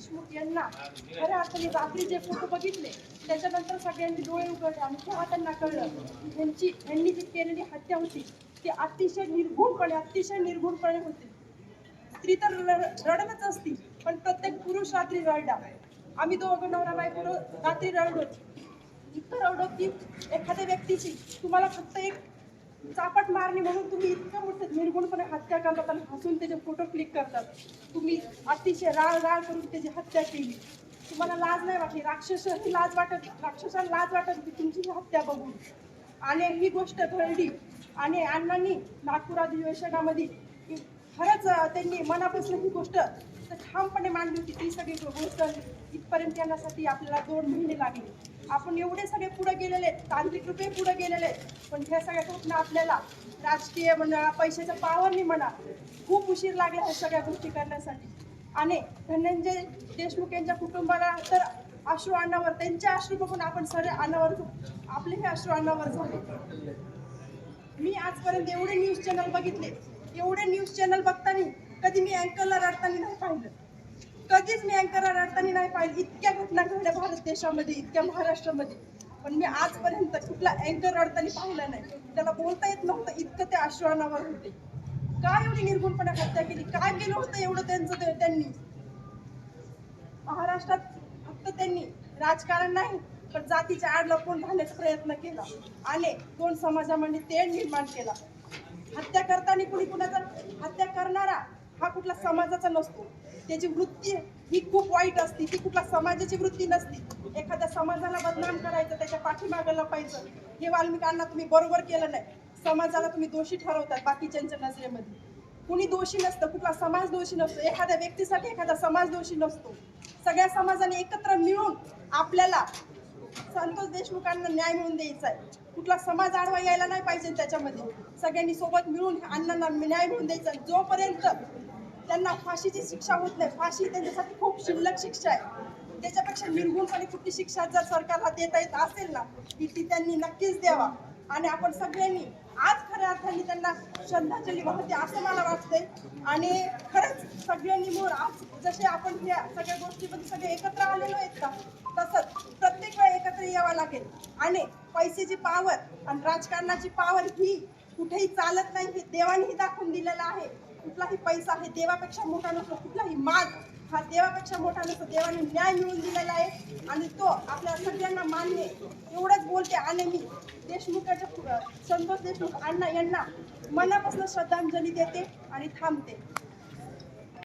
देशमुख यांना खऱ्या अर्थाने रात्री जे फोटो बघितले त्याच्यानंतर सगळ्यांनी डोळे उघडले आणि तेव्हा त्यांना कळलं की ह्यांची ह्यांनी जी केलेली हत्या होती ती अतिशय निर्घुणपणे अतिशय निर्घुणपणे होती. स्त्री तर रडतच असती पण प्रत्येक पुरुष रात्री रडला. आम्ही दोघं नवरा बायको रात्री रडलो. इतकं रडलो की एखाद्या व्यक्तीची तुम्हाला फक्त एक चापट मारणी म्हणून तुम्ही इतकं मोठं निर्गुणपणे हत्या करतात आणि हसून त्याचे फोटो क्लिक करतात. तुम्ही अतिशय राळ राळ करून त्याची हत्या केली. तुम्हाला लाज नाही वाटली. राक्षस ही लाज वाटत राक्षसाला लाज वाटत होती तुमची ही हत्या बघून. आणि ही गोष्ट घडली. आणि अण्णांनी नागपूर अधिवेशनामध्ये खरंच त्यांनी मनापासून ही गोष्ट तर ठामपणे मांडली होती. ती सगळी गोष्ट इथपर्यंत येण्यासाठी आपल्याला दोन महिने लागले. आपण एवढे सगळे पुढे गेलेले आहेत, तांत्रिक रूपे पुढे गेलेले आहेत. पण ह्या सगळ्या घटना आपल्याला राजकीय म्हणा पैशाच्या पावरनी म्हणा खूप उशीर लागला ह्या सगळ्या गोष्टी करण्यासाठी. आणि धनंजय देशमुख यांच्या कुटुंबाला तर अश्रू अण्णावर त्यांचे अश्रू बघून आपण सगळे अण्णावर आपले हे अश्रू अण्णावर झाले. मी आजपर्यंत एवढे न्यूज चॅनल बघितले. एवढे न्यूज चॅनल बघताना कधी मी अँकरला रडताना नाही पाहिलं. कधीच मी अँकरला रडताना नाही पाहिजे इतक्या घटना घडल्या भारत देशामध्ये इतक्या महाराष्ट्रामध्ये. पण मी आजपर्यंत कुठला अँकर रडताना पाहिला नाही. त्याला बोलता येत नव्हतं इतकं ते आश्वानावर होते. काय एवढी निर्गुणपणे हत्या केली? काय केलं होतं एवढं त्यांचं ते- त्यांनी? महाराष्ट्रात फक्त त्यांनी राजकारण नाही पण जातीच्या आड लपवून राहण्याचा प्रयत्न केला? आणि दोन समाजामध्ये तेढ निर्माण केला. हत्या करताना कुणी कुणाचा हत्या करणारा हा कुठला समाजाचा नसतो. त्याची वृत्ती ही खूप वाईट असते. ती कुठला समाजाची वृत्ती नसती. एखाद्या समाजाला बदनाम करायचं त्याच्या पाठीमागं लपायचं हे वाल्मिकांना तुम्ही बरोबर केलं नाही. समाजाला तुम्ही दोषी ठरवतात बाकीच्यांच्या नजरेमध्ये. कुणी दोषी नसतं कुठला समाज दोषी नसतो. एखाद्या व्यक्तीसाठी एखादा समाज दोषी नसतो. सगळ्या समाजाने एकत्र मिळून आपल्याला संतोष देशमुखांना न्याय मिळून द्यायचा आहे. कुठला समाज आडवा यायला नाही पाहिजे त्याच्यामध्ये. सगळ्यांनी सोबत मिळून अण्णांना न्याय मिळून द्यायचा जोपर्यंत त्यांना फाशीची शिक्षा होत नाही. फाशी त्यांच्यासाठी खूप शिल्लक शिक्षा आहे. त्याच्यापेक्षा निर्गुणपणे कुठली शिक्षा जर सरकारला देता येत असेल ना की ती त्यांनी नक्कीच द्यावा. आणि आपण सगळ्यांनी आज खऱ्या अर्थाने त्यांना श्रद्धांजली वाहते असं मला वाटतंय. आणि खरंच सगळ्यांनी मूळ आज जसे आपण ह्या सगळ्या गोष्टीमध्ये सगळे एकत्र आलेलो आहेत का तसंच प्रत्येक वेळा एकत्र यावं लागेल. आणि पैशाची पावर आणि राजकारणाची पावर ही कुठेही चालत नाही हे देवानेही दाखवून दिलेलं आहे. कुठलाही पैसा हे देवापेक्षा मोठा नसतो कुठलाही माग हा देवापेक्षा मोठा नसतो. देवाने न्याय मिळवून दिलेला आहे आणि तो आपल्या सगळ्यांना मान्य एवढंच बोलते आणि मी. देशमुखाच्या संतोष देशमुख अण्णा यांना मनापासून श्रद्धांजली देते आणि थांबते.